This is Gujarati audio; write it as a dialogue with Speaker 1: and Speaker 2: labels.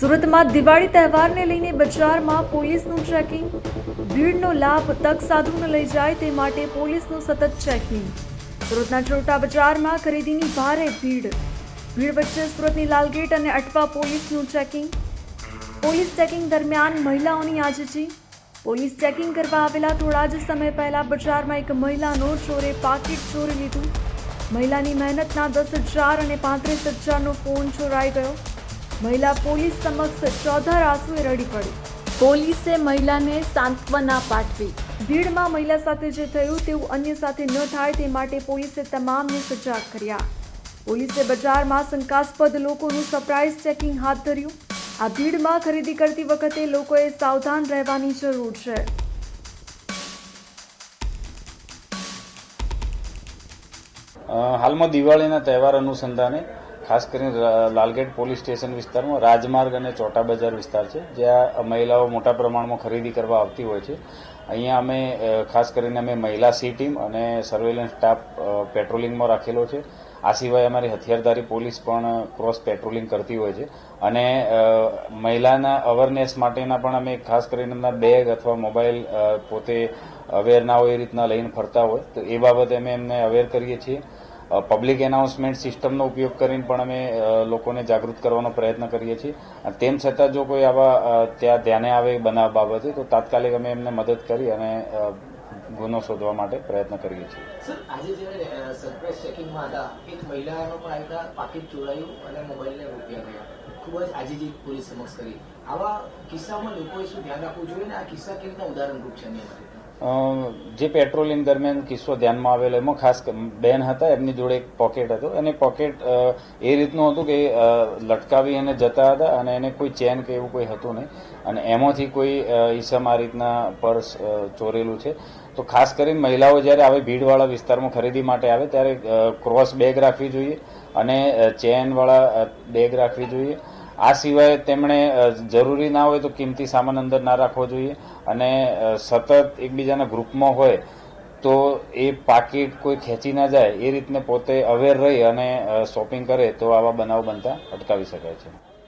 Speaker 1: સુરતમાં દિવાળી તહેવારને લઈને બજારમાં પોલીસનું ચેકિંગ. ભીડનો લાભ તક સાધુને લઈ જાય તે માટે પોલીસનું સતત ચેકિંગ. સુરતના છોટા બજારમાં ખરીદીની ભારે ભીડ. ભીડ વચ્ચે સુરતની લાલગેટ અને અટવા પોલીસનું ચેકિંગ. પોલીસ ચેકિંગ દરમિયાન મહિલાઓની આજીજી. પોલીસ ચેકિંગ કરવા આવેલા થોડા જ સમય પહેલા બજારમાં એક મહિલાનો ચોરે પાકીટ ચોરી લીધું. મહિલાની મહેનતના દસ હજાર અને પાંત્રીસ હજારનો ફોન ચોરાઈ ગયો. મહિલા પોલીસ સમક્ષ ચોધર આંસુએ રડી પડી. પોલીસે મહિલાને સાંત્વના પાઠવી. ભીડમાં મહિલા સાથે જે થયું તેવું અન્ય સાથે ન થાય તે માટે પોલીસે તમામને સજાગ કર્યા. પોલીસે બજારમાં શંકાસ્પદ લોકોનું સરપ્રાઇઝ ચેકિંગ હાથ ધર્યું. આ ભીડમાં ખરીદી કરતી વખતે લોકોએ સાવધાન રહેવાની જરૂર છે.
Speaker 2: હાલમાં દિવાળીના તહેવાર અનુસંધાને ખાસ કરીને લાલગેટ પોલીસ સ્ટેશન વિસ્તારમાં રાજમાર્ગ અને ચોટા બજાર વિસ્તાર છે, જ્યાં મહિલાઓ મોટા પ્રમાણમાં ખરીદી કરવા આવતી હોય છે. અહીંયા અમે ખાસ કરીને અમે મહિલા સી ટીમ અને સર્વેલન્સ સ્ટાફ પેટ્રોલિંગમાં રાખેલો છે. આ સિવાય અમારી હથિયારધારી પોલીસ પણ ક્રોસ પેટ્રોલિંગ કરતી હોય છે. અને મહિલાના અવેરનેસ માટેના પણ અમે ખાસ કરીને એમના બેગ અથવા મોબાઈલ પોતે અવેર ના હોય એ રીતના લઈને ફરતા હોય. તો એ બાબતે અમે એમને અવેર કરીએ છીએ. પબ્લિક એનાઉન્સમેન્ટ સિસ્ટમનો ઉપયોગ કરીને પણ અમે લોકોને જાગૃત કરવાનો પ્રયત્ન કરીએ છીએ. તેમ છતાં જો કોઈ આવા ત્યાં ધ્યાને આવે બનાવ બાબતે, તો તાત્કાલિક અમે એમને મદદ કરી અને ગુનો શોધવા માટે પ્રયત્ન કરીએ છીએ.
Speaker 3: ખૂબ જ આજીજી પોલીસ સમક્ષ કરી. આવા કિસ્સામાં લોકોએ શું ધ્યાન રાખવું જોઈએ ને? આ કિસ્સા કેવી રીતના ઉદાહરણરૂપ છે
Speaker 2: જે પેટ્રોલિંગ દરમિયાન કિસ્સો ધ્યાનમાં આવેલો એમાં ખાસ બેન હતા, એમની જોડે એક પોકેટ હતો. અને પોકેટ એ રીતનું હતું કે લટકાવી અને જતા હતા અને એને કોઈ ચેન કે એવું કોઈ હતું નહીં. અને એમાંથી કોઈ ઈસમ આ રીતના પર્સ ચોરેલું છે. તો ખાસ કરીને મહિલાઓ જ્યારે આવે ભીડવાળા વિસ્તારમાં ખરીદી માટે આવે ત્યારે ક્રોસ બેગ રાખવી જોઈએ અને ચેનવાળા બેગ રાખવી જોઈએ. આ સિવાય તેમણે જરૂરી ના હોય તો કિંમતી સામાન અંદર ના રાખવો જોઈએ અને સતત એકબીજાના ગ્રુપમાં હોય તો એ પાકીટ કોઈ ખેંચી ના જાય, એ રીતને પોતે અવેર રહી અને શોપિંગ કરે તો આવા બનાવ બનતા અટકાવી શકાય છે.